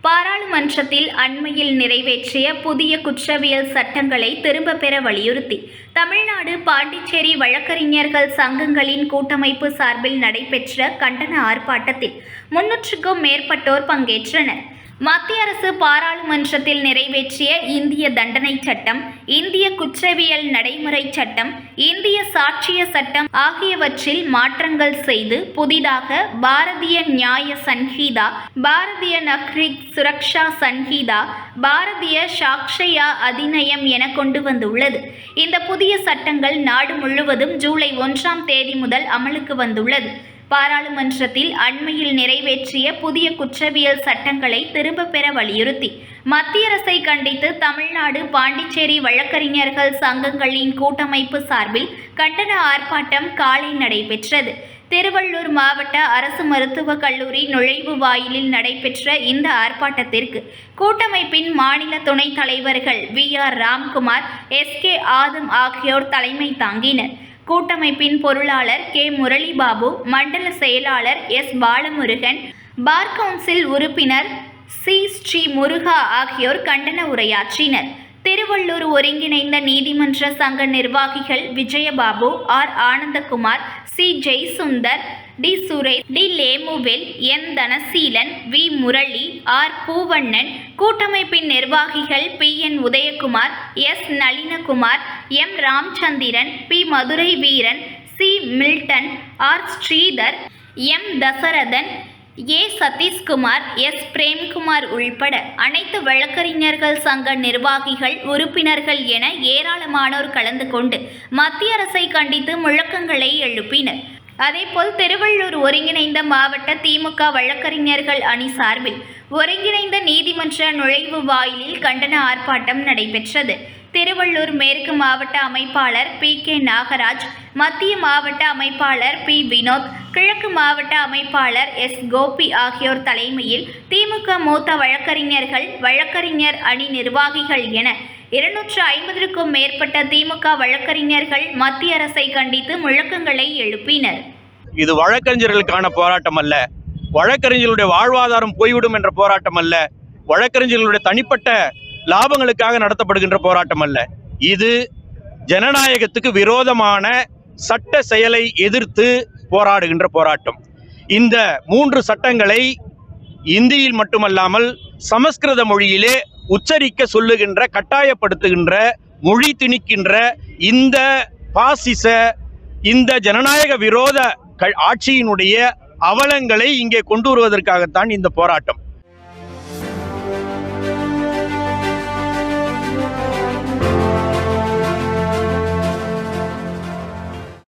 பாராளுமன்றத்தில் அண்மையில் நிறைவேற்றிய புதிய குற்றவியல் சட்டங்களை திரும்ப பெற வலியுறுத்தி தமிழ்நாடு பாண்டிச்சேரி வழக்கறிஞர்கள் சங்கங்களின் கூட்டமைப்பு சார்பில் நடைபெற்ற கண்டன ஆர்ப்பாட்டத்தில் முன்னூற்றுக்கும் மேற்பட்டோர் பங்கேற்றனர். மத்திய அரசு பாராளுமன்றத்தில் நிறைவேற்றிய இந்திய தண்டனை சட்டம் இந்திய குற்றவியல் நடைமுறை சட்டம் இந்திய சாட்சிய சட்டம் ஆகியவற்றில் மாற்றங்கள் செய்து புதிதாக பாரதிய நியாய சன்ஹீதா பாரதிய நக்ரிக் சுரக்ஷா சன்ஹீதா பாரதிய சாக்ஷயா அதிநயம் என கொண்டு வந்துள்ளது. இந்த புதிய சட்டங்கள் நாடு முழுவதும் ஜூலை ஒன்றாம் தேதி முதல் அமலுக்கு வந்துள்ளது. பாராளுமன்றத்தில் அண்மையில் நிறைவேற்றிய புதிய குற்றவியல் சட்டங்களை திரும்ப பெற வலியுறுத்தி மத்திய அரசை கண்டித்து தமிழ்நாடு பாண்டிச்சேரி வழக்கறிஞர்கள் சங்கங்களின் கூட்டமைப்பு சார்பில் கண்டன ஆர்ப்பாட்டம் காலை நடைபெற்றது. திருவள்ளூர் மாவட்ட அரசு மருத்துவக் கல்லூரி நுழைவு வாயிலில் நடைபெற்ற இந்த ஆர்ப்பாட்டத்திற்கு கூட்டமைப்பின் மாநில துணைத் தலைவர்கள் V R Ramkumar S K Adam ஆகியோர் தலைமை தாங்கினர். கூட்டமைப்பின் பொருளாளர் கே. முரளிபாபு மண்டல செயலாளர் எஸ். பாலமுருகன் பார் கவுன்சில் உறுப்பினர் சி. ஸ்ரீ முருகா ஆகியோர் கண்டன உரையாற்றினர். திருவள்ளூர் ஒருங்கிணைந்த நீதிமன்ற சங்க நிர்வாகிகள் Vijayababu R. Anandakumar C. Jaisundar T. Suresh T. Lemuel N. Dhanaseelan V. Murali R. Poovannan கூட்டமைப்பின் நிர்வாகிகள் P. N. Udayakumar S. Nalinakumar M Ramachandran P Madurai Veeran C Milton R Sridhar M Dasarathan A Satheeshkumar S Premkumar உள்பட அனைத்து வழக்கறிஞர்கள் சங்க நிர்வாகிகள் உறுப்பினர்கள் என ஏராளமானோர் கலந்து கொண்டு மத்திய அரசை கண்டித்து முழக்கங்களை எழுப்பினர். அதேபோல் திருவள்ளூர் ஒருங்கிணைந்த மாவட்ட திமுக வழக்கறிஞர்கள் அணி சார்பில் ஒருங்கிணைந்த நீதிமன்ற நுழைவு வாயிலில் கண்டன ஆர்ப்பாட்டம் நடைபெற்றது. திருவள்ளூர் மேற்கு மாவட்ட அமைப்பாளர் பி கே நாகராஜ் மத்திய மாவட்ட அமைப்பாளர் பி வினோத் கிழக்கு மாவட்ட அமைப்பாளர் எஸ் கோபி ஆகியோர் தலைமையில் திமுக மூத்த வழக்கறிஞர்கள் வழக்கறிஞர் அணி நிர்வாகிகள் என இருநூற்று ஐம்பதற்கும் மேற்பட்ட திமுக வழக்கறிஞர்கள் மத்திய அரசை கண்டித்து முழக்கங்களை எழுப்பினர். இது வழக்கறிஞர்களுக்கான போராட்டம் அல்ல. வழக்கறிஞர்களுடைய வாழ்வாதாரம் போய்விடும் என்ற போராட்டம் அல்ல. வழக்கறிஞர்களுடைய தனிப்பட்ட லாபங்களுக்காக நடத்தப்படுகின்ற போராட்டம் அல்ல. இது ஜனநாயகத்துக்கு விரோதமான சட்ட செயலை எதிர்த்து போராடுகின்ற போராட்டம். இந்த மூன்று சட்டங்களை இந்தியில் மட்டுமல்லாமல் சமஸ்கிருத மொழியிலே உச்சரிக்க சொல்லுகின்ற கட்டாயப்படுத்துகின்ற மொழி திணிக்கின்ற இந்த பாசிச இந்த ஜனநாயக விரோத க- ஆட்சியினுடைய அவலங்களை இங்கே கொண்டு வருவதற்காகத்தான் இந்த போராட்டம்.